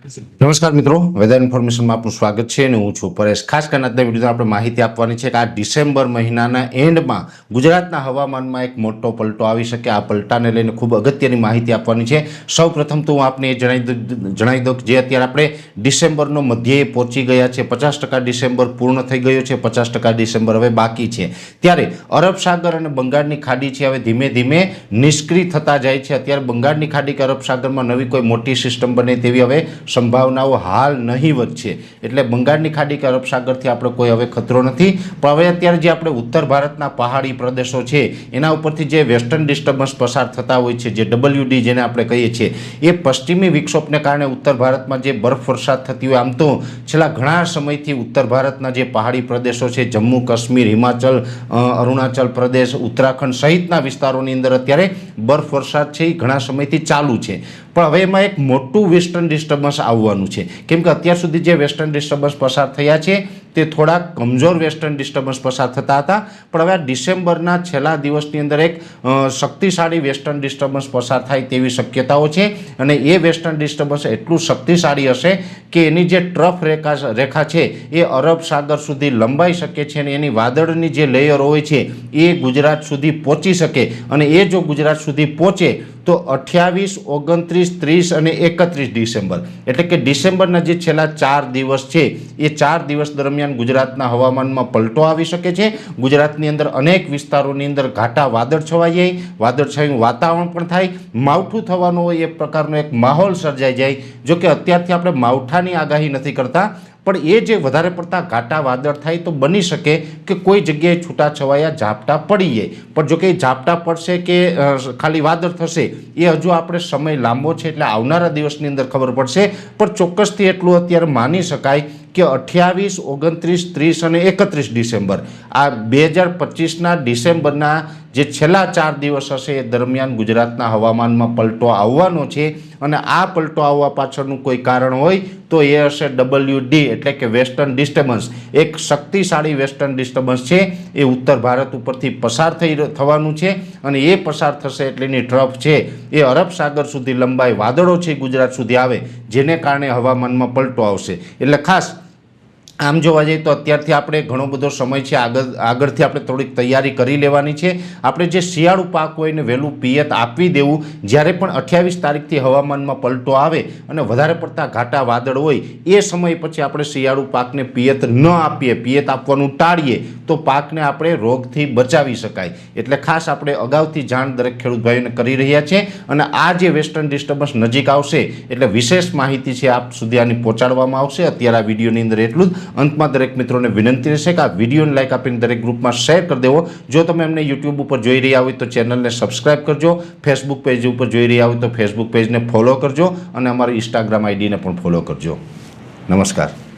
નમસ્કાર મિત્રો વેધર ઇન્ફોર્મેશનમાં આપનું સ્વાગત છે અને હું છું પરેશ. ખાસ કરીને આજના વિડીયોમાં આપણે માહિતી આપવાની છે કે આ ડિસેમ્બર મહિનાના એન્ડમાં ગુજરાતના હવામાનમાં એક મોટો પલટો આવી શકે. આ પલટાને લઈને ખૂબ અગત્યની માહિતી આપવાની છે. સૌપ્રથમ તો હું આપને એ જણાવી જણાવી દઉં કે જે અત્યારે આપણે ડિસેમ્બરનો મધ્યે પહોંચી ગયા છે. પચાસ ટકા ડિસેમ્બર પૂર્ણ થઈ ગયો છે. પચાસ ટકા ડિસેમ્બર હવે બાકી છે. ત્યારે અરબ સાગર અને બંગાળની ખાડી છે, હવે ધીમે ધીમે નિષ્ક્રિય થતા જાય છે. અત્યારે બંગાળની ખાડી કે અરબ સાગરમાં નવી કોઈ મોટી સિસ્ટમ બને તેવી હવે સંભાવનાઓ હાલ નહીવત છે એટલે બંગાળની ખાડી કે અરબ સાગરથી આપણે કોઈ હવે ખતરો નથી. પણ હવે અત્યારે જે આપણે ઉત્તર ભારતના પહાડી પ્રદેશો છે, એના ઉપરથી જે વેસ્ટર્ન ડિસ્ટર્બન્સ પસાર થતા હોય છે, જે ડબલ્યુડી જેને આપણે કહીએ છીએ, એ પશ્ચિમી વિક્ષોભને કારણે ઉત્તર ભારતમાં જે બરફ વરસાદ થતી હોય, આમ તો છેલ્લા ઘણા સમયથી ઉત્તર ભારતના જે પહાડી પ્રદેશો છે, જમ્મુ, કાશ્મીર, હિમાચલ અરુણાચલ પ્રદેશ, ઉત્તરાખંડ સહિતના વિસ્તારોની અંદર અત્યારે બરફ વરસાદ છે એ ઘણા સમયથી ચાલુ છે. પણ હવે એમાં એક મોટું વેસ્ટર્ન ડિસ્ટર્બન્સ આવવાનું છે. કેમ કે અત્યાર સુધી જે વેસ્ટર્ન ડિસ્ટર્બન્સ પસાર થયા છે, તે થોડાક કમજોર વેસ્ટર્ન ડિસ્ટર્બન્સ પસાર થતા હતા. પણ હવે આ ડિસેમ્બરના છેલ્લા દિવસની અંદર એક શક્તિશાળી વેસ્ટર્ન ડિસ્ટર્બન્સ પસાર થાય તેવી શક્યતાઓ છે. અને એ વેસ્ટર્ન ડિસ્ટર્બન્સ એટલું શક્તિશાળી હશે કે એની જે ટ્રફ રેખા રેખા છે, એ અરબ સાગર સુધી લંબાઈ શકે છે અને એની વાદળની જે લેયર હોય છે, એ ગુજરાત સુધી પહોંચી શકે. અને એ જો ગુજરાત સુધી પહોંચે તો અઠ્યાવીસ, ઓગણત્રીસ, ત્રીસ અને એકત્રીસ ડિસેમ્બર. એટલે કે ડિસેમ્બરના જે છેલ્લા ચાર દિવસ છે, એ ચાર દિવસ દરમિયાન ગુજરાતના હવામાનમાં પલટો આવી શકે છે. ગુજરાતની અંદર અનેક વિસ્તારોની અંદર ઘાટા વાદળ છવાઈ જાય, વાદળછાયું વાતાવરણ પણ થાય. માવઠું થવાનું હોય એ પ્રકારનો એક માહોલ સર્જાઈ જાય જો કે અત્યારથી આપણે માવઠાની આગાહી નથી કરતા. પણ એ જે વધારે પડતા ઘાટા વાદળ થાય તો બની શકે કે કોઈ જગ્યાએ છૂટાછવાયા ઝાપટા પડી જાય પણ જો કે ઝાપટા પડશે કે ખાલી વાદળ થશે, એ હજુ આપણે સમય લાંબો છે એટલે આવનારા દિવસની અંદર ખબર પડશે. પણ ચોક્કસથી એટલું અત્યારે માની શકાય કે અઠ્યાવીસ, ઓગણત્રીસ, ત્રીસ અને એકત્રીસ ડિસેમ્બર. આ બે હજાર પચીસના ડિસેમ્બરના જે છેલ્લા ચાર દિવસ હશે એ દરમિયાન ગુજરાતના હવામાનમાં પલટો આવવાનો છે અને આ પલટો આવવા પાછળનું કોઈ કારણ હોય તો એ હશે ડબલ્યુ ડી એટલે કે વેસ્ટર્ન ડિસ્ટર્બન્સ એક શક્તિશાળી વેસ્ટર્ન ડિસ્ટર્બન્સ છે, એ ઉત્તર ભારત ઉપરથી પસાર થઈ થવાનું છે અને એ પસાર થશે એટલે એની ટ્રફ છે. એ અરબ સાગર સુધી લંબાઈ વાદળો છે ગુજરાત સુધી આવે, જેને કારણે હવામાનમાં પલટો આવશે. એટલે ખાસ આમ જોવા જઈએ તો અત્યારથી આપણે ઘણો બધો સમય છે, આગળ, આગળથી આપણે થોડીક તૈયારી કરી લેવાની છે. આપણે જે શિયાળુ પાક હોય ને વહેલું પિયત આપવી દેવું. જ્યારે પણ અઠ્યાવીસ તારીખથી હવામાનમાં પલટો આવે અને વધારે પડતા ઘાટા વાદળ હોય, એ સમય પછી આપણે શિયાળુ પાકને પિયત ન આપીએ, પિયત આપવાનું ટાળીએ, તો પાકને આપણે રોગથી બચાવી શકાય. એટલે ખાસ આપણે અગાઉથી જાણ દરેક ખેડૂત ભાઈઓને કરી રહ્યા છે અને આ જે વેસ્ટર્ન ડિસ્ટર્બન્સ નજીક આવશે, એટલે વિશેષ માહિતી છે આપ સુધી આની પહોંચાડવામાં આવશે. અત્યારે આ વિડીયોની અંદર એટલું જ. અંતમાં દરેક મિત્રોને વિનંતી રહેશે કે આ વિડીયોને લાઇક આપીને દરેક ગ્રુપમાં શેર કરી દેવો. જો તમે અમને યુટ્યુબ ઉપર જોઈ રહ્યા હોય તો ચેનલને સબસ્ક્રાઇબ કરજો. ફેસબુક પેજ ઉપર જોઈ રહ્યા હોય તો ફેસબુક પેજને ફોલો કરજો. અને અમારી ઇન્સ્ટાગ્રામ આઈડીને પણ ફોલો કરજો. નમસ્કાર.